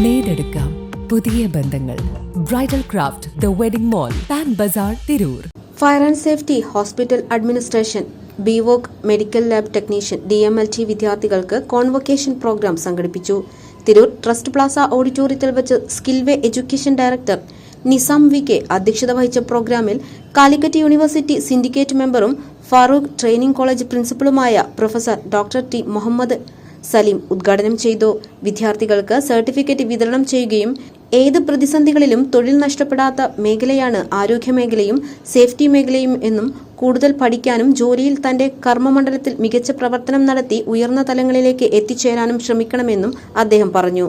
നേടെടുക്കാം പുതിയ ബന്ധങ്ങൾ. Bridal craft the wedding mall Pan Bazar Tirur fire and safety hospital administration BVoc medical lab technician D M L T വിദ്യാർത്ഥികൾക്ക് convocation programme സംഘടിപ്പിച്ചു. Tirur trust plaza ഓഡിറ്റോറിയത്തിൽ വെച്ച് Skillway education director Nizam V K അധ്യക്ഷത വഹിച്ച പ്രോഗ്രാമിൽ Calicut university syndicate മെമ്പറും Farook training college പ്രിൻസിപ്പളുമായ professor doctor T Muhammad Saleem ഉദ്ഘാടനം ചെയ്തു. വിദ്യാർത്ഥികൾക്ക് സർട്ടിഫിക്കറ്റ് വിതരണം ചെയ്യുകയും ഏത് പ്രതിസന്ധികളിലും തൊഴിൽ നഷ്ടപ്പെടാത്ത മേഖലയാണ് ആരോഗ്യ മേഖലയും സേഫ്റ്റി മേഖലയും എന്നും കൂടുതൽ പഠിക്കാനും ജോലിയിൽ തന്റെ കർമ്മമണ്ഡലത്തിൽ മികച്ച പ്രവർത്തനം നടത്തി ഉയർന്ന തലങ്ങളിലേക്ക് എത്തിച്ചേരാനും ശ്രമിക്കണമെന്നും അദ്ദേഹം പറഞ്ഞു.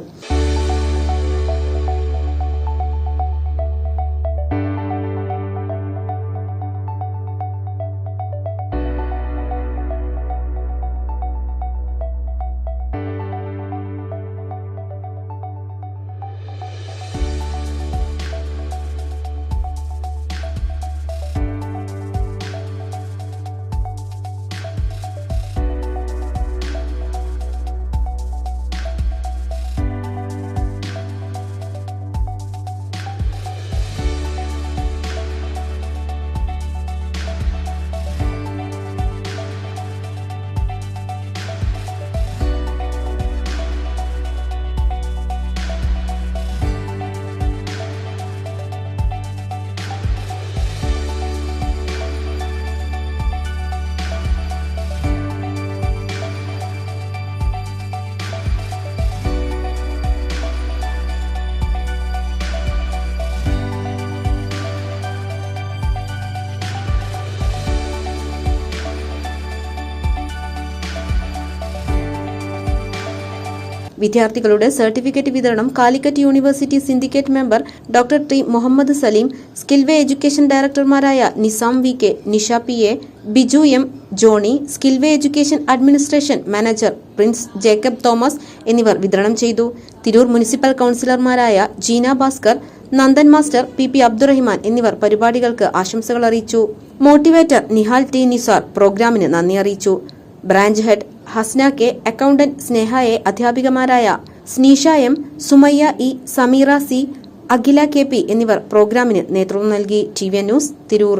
വിദ്യാർത്ഥികളുടെ സർട്ടിഫിക്കറ്റ് വിതരണം Calicut university syndicate member doctor T Muhammad Saleem Skillway education ഡയറക്ടർമാരായ Nizam V K Nisha P A Biju M Johnny Skillway education administration manager Prince Jacob Thomas എന്നിവർ വിതരണം ചെയ്തു. Tirur municipal കൌൺസിലർമാരായ Jeena Bhaskar Nandan master P P Abdurahiman എന്നിവർ പരിപാടികൾക്ക് ആശംസകൾ അറിയിച്ചു. Motivator Nihal T Nisar പ്രോഗ്രാമിന് നന്ദി അറിയിച്ചു. Branch head Hasna K accountant Sneha A അധ്യാപികമാരായ Sneesha M Sumayya E Sameera C Akhila K P എന്നിവർ പ്രോഗ്രാമിന് നേതൃത്വം നൽകി. T V news Tirur.